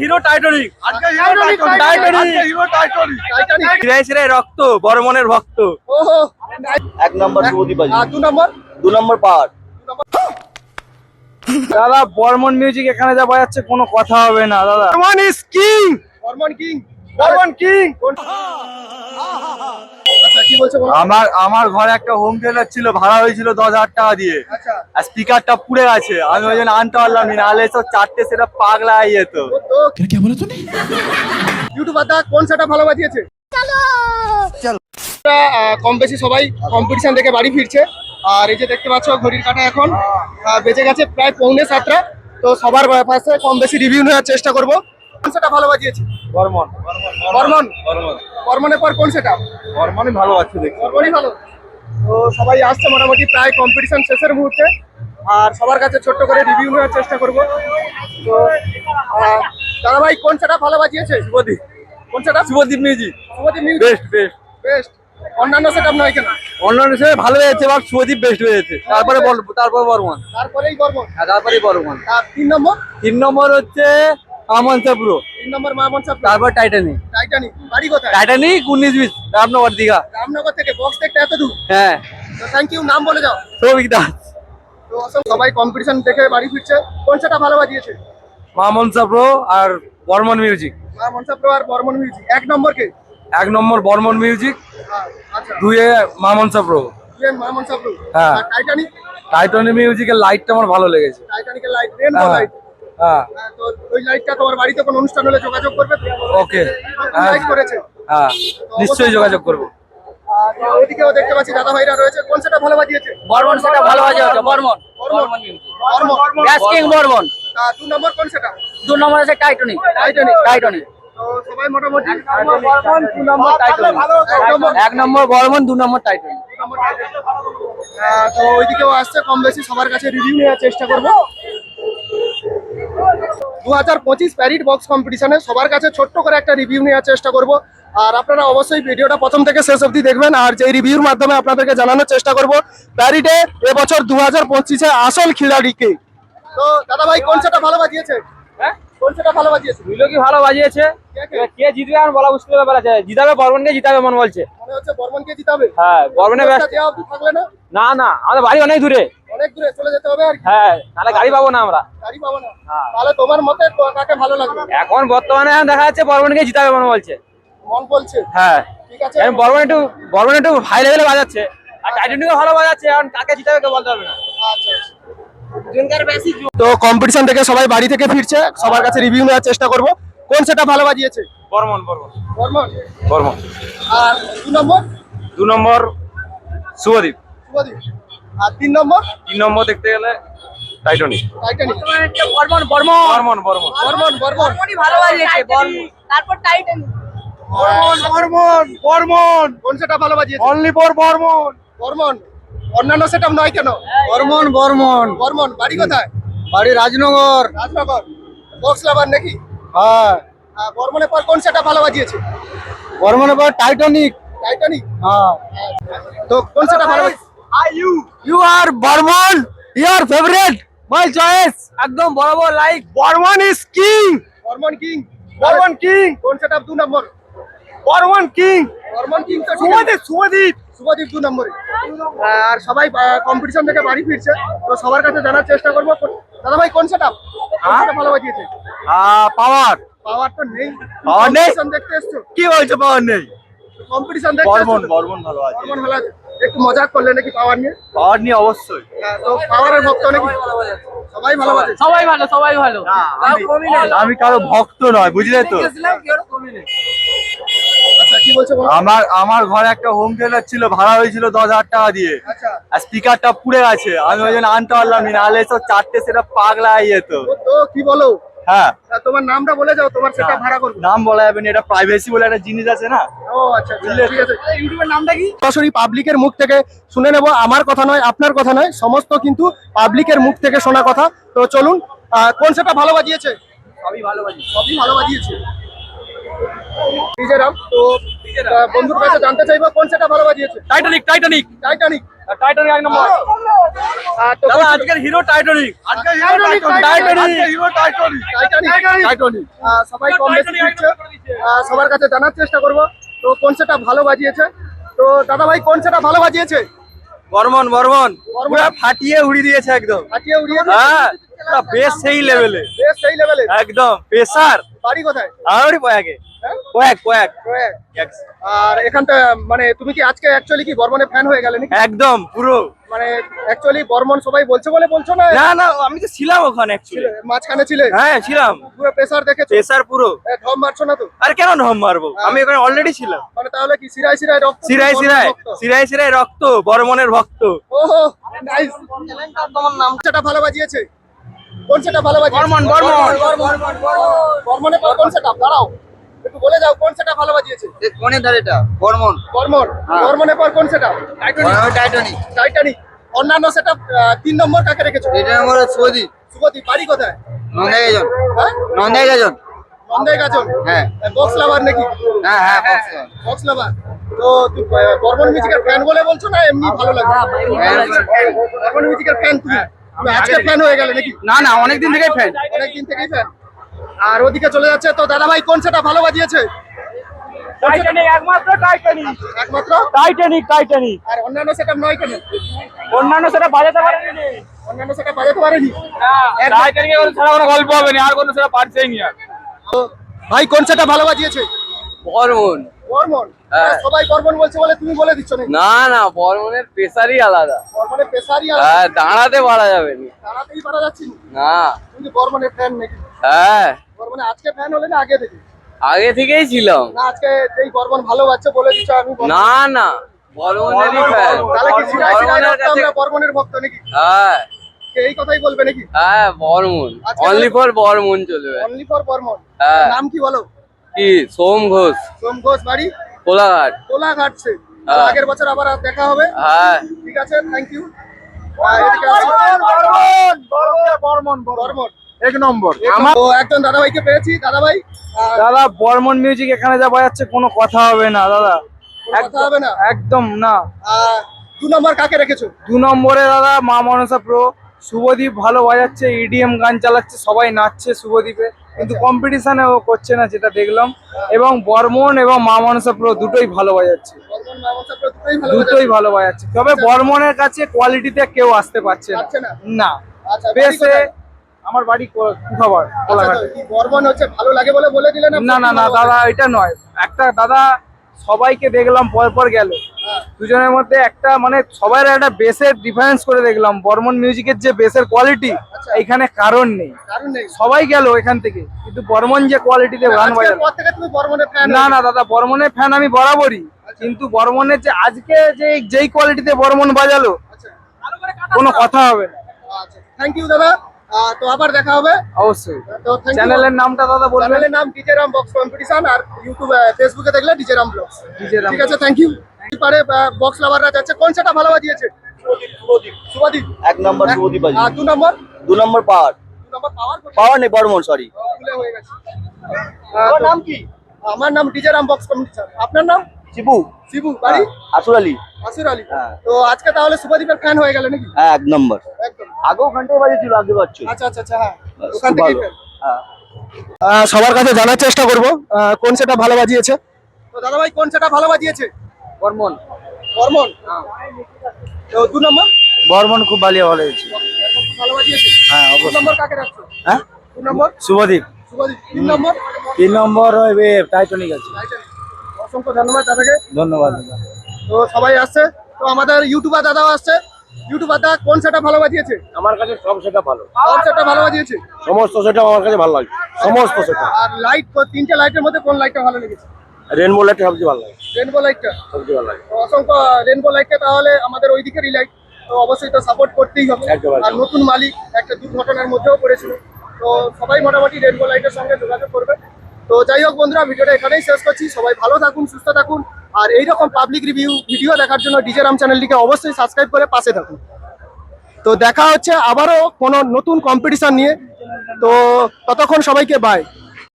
Hero Titanic. Titanic. Titanic. আজকে hero Titanic. Titanic. ফিরে রে রক্ত বর্মনের ভক্ত। এক নম্বর দু নম্বর? দু নম্বর পাওয়ার দাদা বর্মন মিউজিক এখানে যা বাজাচ্ছে কোনো কথা হবে না দাদা। Barman is king Barman king Barman king আচ্ছা কি বলছো বলো আমার আমার ঘরে একটা হোম থিয়েটার ছিল ভাড়া হয়েছিল দশ হাজার টাকা দিয়ে। আচ্ছা। আর স্পিকারটা পুড়ে গেছে। আমি ওই জন্য আনতে পারলাম নাহলে সব চারটে সেটা পাগলা হয়ে যেত। ইউটিউব আদা কোন সেটা ভালো বাজিয়েছে? কম বেশি সবাই কম্পিটিশন দেখে বাড়ি ফিরছে। আর এই যে দেখতে পাচ্ছ ঘড়ির কাটা এখন বেঁচে গেছে প্রায় পৌনে সাতটা। তো সবার পাশে কম বেশি রিভিউ নেওয়ার চেষ্টা করব। কোন সেটা ভালো বাজিয়েছে? বর্মন। বর্মন? বর্মন। বর্মনের পর কোন সেটা বর্মনই ভালো আছে দেখি বর্মনই ভালো। তো সবাই আসছে মোটামুটি প্রায় কম্পিটিশন শেষের মুহূর্তে। আর সবার কাছে ছোট্ট করে রিভিউ নেওয়ার চেষ্টা করব। তো দাদা ভাই কোন সেটা ভালো বাজিয়েছে? শুভদীপ। কোন সেটা Subhadeep music. Subhadeep music. Best best best অন্যান্য সেটআপ নয় কেন? অন্যান্য হিসেবে ভালো হয়েছে বাট শুভদীপ বেস্ট হয়েছে। তারপরে বল তারপর বর্মন। তারপরেই বর্মন। হ্যাঁ তারপরে বর্মন। আর তিন নম্বর? তিন নম্বর হচ্ছে আমন পুরো। তিন নম্বর মামন সাহেব তারপর টাইটানিক টাইটানিক বাড়ি কোথায়? টাইটানিক উনিশ বিশ রামনগর দীঘা। রামনগর থেকে বক্স দেখতে এত দূর হ্যাঁ। তো থ্যাংক ইউ নাম বলে যাও সৌভিক দাস। তো সবাই কম্পিটিশন দেখে বাড়ি ফিরছে। কোন সেটা ভালো বাজিয়েছে? মামন আর বর্মন মিউজিক মামন সাহেব আর বর্মন মিউজিক এক নম্বর কে? এক নম্বর বর্মন মিউজিক দুয়ে মামন প্রো দুয়ে মামন হ্যাঁ। আর টাইটানিক টাইটানিক মিউজিকের লাইটটা আমার ভালো লেগেছে। টাইটানিকের লাইট রেনবো লাইট হ্যাঁ। তো ওই লাইটটা তোমার বাড়িতে কোনো অনুষ্ঠান হলে যোগাযোগ করবে? ওকে। হ্যাঁ। লাইট করেছে। হ্যাঁ। নিশ্চয়ই যোগাযোগ করব। আর ওইদিকেও দেখতে পাচ্ছি দাদা ভাইরা রয়েছে। কোন সেটা ভালো বাজিয়েছে? বর্মন সেটা ভালো বাজে বর্মন। বর্মন। বর্মন। বর্মন দু নম্বর কোন সেটা? দু নম্বর আছে টাইটানিক টাইটানিক টাইটানিক সবাই মোটামুটি বর্মন দু নম্বর টাইটানিক এক নম্বর বর্মন দু নম্বর টাইটানিক আহ, তো ওইদিকেও আসছে কম বেশি সবার কাছে রিভিউ নেওয়ার চেষ্টা করব। দু হাজার পঁচিশ প্যারিট বক্স কম্পিটিশনে সবার কাছে ছোট্ট করে একটা রিভিউ নেওয়ার চেষ্টা করব। আর আপনারা অবশ্যই ভিডিওটা প্রথম থেকে শেষ অবধি দেখবেন। আর যে রিভিউর মাধ্যমে আপনাদেরকে জানানোর চেষ্টা করব প্যারিটে এবছর দু হাজার পঁচিশে আসল খিলাড়িকে তো দাদা ভাই কোন সেটা ভালো বাজিয়েছে? হ্যাঁ? ভালো বাজিয়েছে? কি ভালো বাজিয়েছে? কে জিতবে আর বলা মুশকিল ব্যাপার আছে। জিতাবে বর্মনকে জিতাবে মন বলছে। মনে হচ্ছে বর্মনকে জিতাবে। হ্যাঁ বর্মনে ব্যস্ত। থাকলে না? না না আমাদের বাড়ি অনেক দূরে। অনেক দূরে চলে যেতে হবে আর হ্যাঁ তাহলে গাড়ি পাবো না আমরা। গাড়ি পাবো না। হ্যাঁ। তাহলে তোমার মতে কাকে ভালো লাগবে? এখন বর্তমানে দেখা যাচ্ছে বর্মনকে জিতাবে মন বলছে। মন বলছে? হ্যাঁ। ঠিক আছে। বর্মন একটু বর্মন একটু হাই লেভেলে বাজাচ্ছে। আর টাইটানিকও ভালো বাজাচ্ছে। এখন কাকে জিতাবে কেউ বলতে পারবে না। আচ্ছা। তো কম্পিটিশন থেকে সবাই বাড়ি থেকে ফিরছে সবার কাছে রিভিউ নেওয়ার চেষ্টা করব। কোন সেটা ভালো বাজিয়েছে? বর্মন বর্মন। বর্মন? বর্মন। আর দু নম্বর? দু নম্বর শুভদীপ। শুভদীপ। আর তিন নম্বর? তিন নম্বর দেখতে গেলে টাইটানিক টাইটানিক বর্মন বর্মন। বর্মন বর্মন বর্মন। বর্মন বর্মনই ভালো বাজিয়েছে বর্মন। তারপর টাইটানিক বর্মন বর্মন। কোন সেটা ভালো বাজিয়েছে? Only for Barman. বর্মন। অন্যান্য সেটআপ নয় কেন? বর্মন বর্মন। বর্মন বাড়ি কোথায়? বাড়ি রাজনগর। রাজনগর। বক্স লাভার নাকি? হ্যাঁ। বর্মনের পর কোন সেটা ভালো বাজিয়েছে? বর্মনের পর টাইটানিক টাইটানিক হ্যাঁ। তো কোন সেটা ভালো you you are Barman. Your favourite my choice একদম বরাবর like Barman is king Barman king Barman king কোন সেটআপ দু নম্বর? বর্মন কিং বর্মন কিং তো ঠিক আছে। শুভদীপ দু নম্বরে। আর সবাই কম্পিটিশন থেকে বাড়ি ফিরছে। তো সবার কাছে জানার চেষ্টা করব। দাদা ভাই কোন সেটআপ ভালো বাজিয়েছে? পাওয়ার পাওয়ার তো নেই। Power নেই? দেখতে এসছো? কি বলছো পাওয়ার নেই? কম্পিটিশন দেখতে বর্মন? বর্মন ভালো আছে বর্মন ভালো আছে। একটু মজাক করলে নাকি পাওয়ার নিয়ে? পাওয়ার নিয়ে অবশ্যই। হ্যাঁ, তো পাওয়ারের ভক্ত নাকি? সবাই ভালো বাজে সবাই ভালো সবাই ভালো। আমি- আমি কারও ভক্ত নয় বুঝলে তো আচ্ছা কি বলছো বলো? আমার আমার ঘরে একটা হোম থিয়েটার ছিল ভাড়া হয়েছিল দশ হাজার টাকা দিয়ে। আচ্ছা। আর স্পিকারটা পুড়ে গেছে। আমি ওই জন্য আনতে পারলাম না নাহলে সব চারটে সেটা পাগলা হয়ে যেত। তো- তো কি বলো? হ্যাঁ। তোমার নামটা বলে যাও তোমার সেটা ভাড়া করব। নাম বলা যাবে না এটা প্রাইভেসি বলে একটা জিনিস আছে না? ও আচ্ছা আচ্ছা, ঠিক আছে। ইউটিউবের নামটা কি? সরাসরি পাবলিকের মুখ থেকে শুনে নেব আমার কথা নয় আপনার কথা নয় সমস্ত কিন্তু পাবলিকের মুখ থেকে শোনা কথা। তো চলুন আহ, কোন সেটা ভালো বাজিয়েছে? সবই ভালো বাজি সবই ভালো বাজিয়েছে। নিজেরাম তো বন্ধুর কাছে জানতে চাইব কোন সেটা ভালো বাজিয়েছে? টাইটানিক টাইটানিক টাইটানিক টাইটানিক এক নম্বর। দাদা আজকের হিরো টাইটানিক আজকের হিরো টাইটানিক, টাইটানিক টাইটানিক। আজকের হিরো টাইটানিক টাইটানিক টাইটানিক সবাই কম বেশি সবার কাছে জানার চেষ্টা করব। তো কোন সেটা ভালো বাজিয়েছে? তো দাদা ভাই কোন সেটা ভালো বাজিয়েছে? বর্মন বর্মন। পুরো ফাটিয়ে উড়ি দিয়েছে একদম। ফাটিয়ে উড়িয়ে দিয়েছে? হ্যাঁ বেশ সেই লেভেলে বেশ সেই লেভেলে একদম প্রেসার বাড়ি কোথায়? হ্যাঁ? আর এখানটা মানে তুমি কি আজকে অ্যাকচুয়ালি কি বর্মনের ফ্যান হয়ে গেলে নাকি? একদম পুরো। মানে অ্যাকচুয়ালি বর্মন সবাই বলছে বলে বলছো না? না না আমি তো ছিলাম ওখানে অ্যাকচুয়ালি মাঝখানে ছিলে? হ্যাঁ ছিলাম। পুরো প্রেসার দেখেছ? প্রেসার পুরো। এ, ঢম মারছো না তো? আর কেন ঢম মারবো? আমি ওখানে অলরেডি ছিলাম। মানে তাহলে কি সিরাই সিরাই রক্ত? সিরাই সিরাই রক্ত? সিরাই সিরাই রক্ত বর্মনের ভক্ত। ওহো নাইস তোমার ভালো বাজিয়েছে? কোন সেটা ভালো বাজিয়েছে বর্মন, বর্মন। বর্মনে পর কোন সেটা? দাঁড়াও একটু বলে যাও কোন সেটা ভালো বাজিয়েছে কোনে ধারেটা বর্মন। বর্মন বর্মনে পর কোন সেটা? টাইটানিক টাইটানিক অন্যান্য সেটা তিন নম্বর কাকে রেখেছো? এটা আমার সৌদি সুগতি বাড়ি কোথায়? নন্দাই গাজন হ্যাঁ? নন্দাই গাজন নন্দাই গাজন হ্যাঁ। বক্স লাভার নাকি? হ্যাঁ হ্যাঁ বক্স লাভার তো তুই বর্মন মিউজিকের ফ্যান বলে বলছো না এমনি ভালো লাগে? বর্মন। মিউজিকের ফ্যান তুমি? তুমি আজকে ফ্যান হয়ে গেলে নাকি? না না অনেকদিন থেকেই ফ্যান অনেকদিন থেকেই ফ্যান আর ওদিকে চলে যাচ্ছে। তো দাদা ভাই কোন সেটা ভালো বাজিয়েছে? টাইটানিক একমাত্র টাইটানিক একমাত্র? টাইটানিক টাইটানিক আর অন্যান্য সেটা নয় কেন? অন্যান্য সেটা বাজাতে পারেনি। অন্যান্য সেটা বাজাতে পারেনি? টাইটানিকে ছাড়া কোনো গল্প হবে না আর কোনো সেটা পারছেই নি আর। তো ভাই কোন সেটা ভালো বাজিয়েছে? বর্মন। বর্মন? হ্যাঁ। সবাই বর্মন বলছে বলে তুমি বলে দিচ্ছ না না বর্মনের প্রেসারই আলাদা। বর্মনের পেশারই হ্যাঁ দাঁড়াতে পারা যাবে না। দাঁড়াতেই পারা যাচ্ছে না? না। তুমি বর্মনের ফ্যান নাকি? হ্যাঁ। বর্মনে আজকে ফ্যান হলে না আগে থেকে? আগে থেকেই ছিলাম। না আজকে যেই বর্মন ভালো বাচ্চা বলে দিচ্ছ আমি না না বর্মনেরই ফ্যান তাহলে কি সিরাই সিরাই বর্মনের কাছে আমরা বর্মনের ভক্ত নাকি? হ্যাঁ। এই কথাই বলবে নাকি? হ্যাঁ বর্মন। অনলি ফর বর্মন চলবে। Only for Barman. হ্যাঁ। নাম কি বলো? কি? সোম ঘোষ। সোম ঘোষ বাড়ি? কোলাঘাট। কোলাঘাট সে। হ্যাঁ। আগের বছর আবার দেখা হবে। হ্যাঁ। ঠিক আছে থ্যাংক ইউ বর্মন এক নম্বর। আমার একজন দাদা ভাইকে পেয়েছি দাদা ভাই দাদা বর্মন মিউজিক এখানে যা বাজাচ্ছে কোনো কথা হবে না দাদা। কথা হবে না? একদম না। আহ, দু নম্বর কাকে রেখেছো? দু নম্বরে দাদা মা মনসা প্রো। শুভদীপ ভালো বাজাচ্ছে ইডিএম গান চালাচ্ছে সবাই নাচছে শুভদীপে। কিন্তু কম্পিটিশনে ও করছে না যেটা দেখলাম। এবং বর্মন এবং মা মনসা প্রো দুটোই ভালো বাজাচ্ছে। দুটোই ভালো বাজাচ্ছে। তবে বর্মনের কাছে কোয়ালিটিতে কেউ আসতে পারছে না। আচ্ছা, বেশে আমার বাড়ি কুখাবার আচ্ছা, বর্মন হচ্ছে ভালো লাগে বলে বলে দিলেন না? না না দাদা এটা নয়। একটা দাদা সবাইকে দেখলাম পর পর গেল। দুজনের মধ্যে একটা মানে সবাই একটা বেসের ডিফারেন্স করে দেখলাম। বর্মন মিউজিকের যে বেসের কোয়ালিটি আচ্ছা। কারণ নেই। কারণ নেই। সবাই গেল এখান থেকে কিন্তু বর্মন যে কোয়ালিটিতে গান বাজালো না না দাদা বর্মনের ফ্যান আমি বরাবরই কিন্তু বর্মনের যে আজকে যে যেই কোয়ালিটিতে বর্মন বাজালো আচ্ছা। কোনো কথা হবে না। আচ্ছা থ্যাংক ইউ দাদা। তো আবার দেখা হবে। অবশ্যই। তো চ্যানেলের নামটা দাদা বলবেন। চ্যানেলের নাম ডিজে রাম বক্স কম্পিটিশন আর ইউটিউব ফেসবুকে দেখলে ডিজে রাম ব্লগস ঠিক আছে থ্যাংক ইউ পারে বক্স লাভাররা যাচ্ছে? কোন সেটা ভালো বাজিয়েছে? শুভদীপ এক নম্বর শুভদীপ বাজি আর দু নম্বর? দু নম্বর পাওয়ার। পাওয়ার পাওয়ার নেই বর্মন সরি ভুলে হয়ে গেছে। তোমার নাম কি? আমার নাম ডিজে রাম বক্স আপনার নাম? শিবু। শিবু বাড়ি? আসুর আলী। আসির আলী। তো আজকে তাহলে শুভদীপের ফ্যান হয়ে গেল নাকি? হ্যাঁ এক নম্বর। একদম। আগেও ঘন্টায় বাজেছিল আগে পাচ্ছ আচ্ছা আচ্ছা আচ্ছা হ্যাঁ। ওখান থেকেই fan। হ্যাঁ। সবার কাছে জানার চেষ্টা করব। কোন সেটা ভালো বাজিয়েছে? তো দাদা ভাই কোন সেটা ভালো বাজিয়েছে? বর্মন। বর্মন? তো দু নম্বর? বর্মন খুব ভালো ভালো হয়েছে। ভালো বাজিয়েছে? হ্যাঁ দু নম্বর কাকে রাখছো? হ্যাঁ? দু নম্বর? শুভদীপ। শুভদীপ তিন নম্বর? তিন নম্বর ওই টাইটনিক আছে। অসংখ্য ধন্যবাদ দাদাকে। ধন্যবাদ তো সবাই আসছে। তো আমাদের ইউটিউবার দাদাও আসছে। ইউটিউবার দাদা কোন সেটা ভালো বাজিয়েছে? আমার কাছে সব সেটা ভালো। কোন সেটা ভালো বাজিয়েছে? সমস্ত সেটা আমার কাছে ভালো লাগে সমস্ত সেটা। আর লাইট তিনটে লাইটের মধ্যে কোন লাইটটা ভালো লেগেছে? রেনবো লাইটটা সবচেয়ে ভালো লাগে। রেনবো লাইটটা সবচেয়ে ভালো লাগে। অসংখ্য রেনবো লাইটটা তাহলে আমাদের ওই দিকেরই লাইট তো অবশ্যই তো সাপোর্ট করতেই হবে। আর নতুন মালিক একটা দুর্ঘটনার মধ্যেও পড়েছিল। তো সবাই মোটামুটি রেনবো লাইটের সঙ্গে যোগাযোগ করবে। তো যাই হোক বন্ধুরা ভিডিওটা এখানেই শেষ করছি। সবাই ভালো থাকুন সুস্থ থাকুন। আর এইরকম পাবলিক রিভিউ ভিডিও দেখার জন্য ডিজে রাম চ্যানেলটিকে অবশ্যই সাবস্ক্রাইব করে পাশে থাকুন। তো দেখা হচ্ছে আবারও কোনো নতুন কম্পিটিশান নিয়ে। তো ততক্ষণ সবাইকে বাই